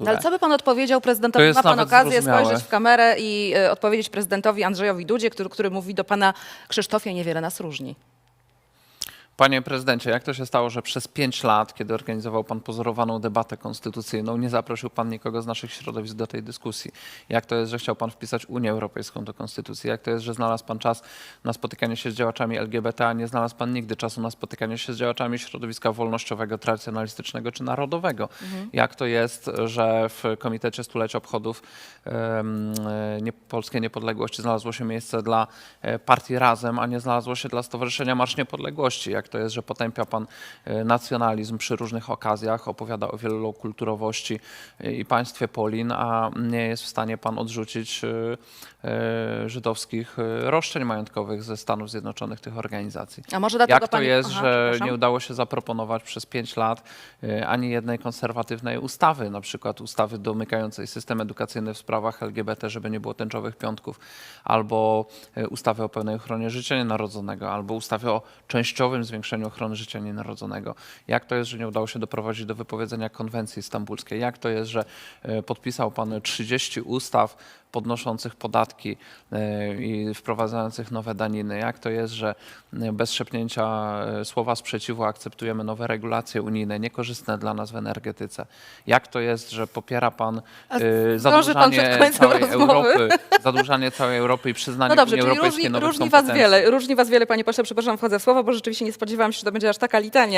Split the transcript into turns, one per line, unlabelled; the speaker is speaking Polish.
No, ale co by pan odpowiedział
To
prezydentowi?
jest
Ma pan
nawet
okazję
zrozumiałe.
spojrzeć w kamerę i e, odpowiedzieć prezydentowi Andrzejowi Dudzie, który, który mówi do pana Krzysztofie, niewiele nas różni.
Panie prezydencie, jak to się stało, że przez pięć lat, kiedy organizował pan pozorowaną debatę konstytucyjną, nie zaprosił pan nikogo z naszych środowisk do tej dyskusji? Jak to jest, że chciał pan wpisać Unię Europejską do konstytucji? Jak to jest, że znalazł pan czas na spotykanie się z działaczami LGBT, a nie znalazł pan nigdy czasu na spotykanie się z działaczami środowiska wolnościowego, tradycjonalistycznego czy narodowego? Jak to jest, że w Komitecie Stulecia Obchodów e, nie, Polskiej Niepodległości znalazło się miejsce dla e, partii Razem, a nie znalazło się dla Stowarzyszenia Marsz Niepodległości? Jak to jest, że potępia pan e, nacjonalizm przy różnych okazjach, opowiada o wielokulturowości e, i państwie Polin, a nie jest w stanie pan odrzucić e, żydowskich roszczeń majątkowych ze Stanów Zjednoczonych tych organizacji?
A może dlatego
Jak to
pani...
jest,
Aha,
że nie udało się zaproponować przez pięć lat ani jednej konserwatywnej ustawy, na przykład ustawy domykającej system edukacyjny w sprawach LGBT, żeby nie było tęczowych piątków, albo ustawy o pełnej ochronie życia nienarodzonego, albo ustawy o częściowym zwiększeniu ochrony życia nienarodzonego. Jak to jest, że nie udało się doprowadzić do wypowiedzenia konwencji stambulskiej? Jak to jest, że y, podpisał pan 30 ustaw podnoszących podatki y, i wprowadzających nowe daniny? Jak to jest, że y, bez szepnięcia słowa sprzeciwu akceptujemy nowe regulacje unijne, niekorzystne dla nas w energetyce? Jak to jest, że popiera pan y,
pan
zadłużanie
końcem
całej
rozmowy?
Europy, zadłużanie całej Europy i przyznanie
No dobrze,
Unii Europejskiej
różni,
nowych
różni was wiele, różni was wiele, panie pośle, przepraszam, wchodzę w słowo, bo rzeczywiście nie spodziewałam się, że to będzie aż taka litania.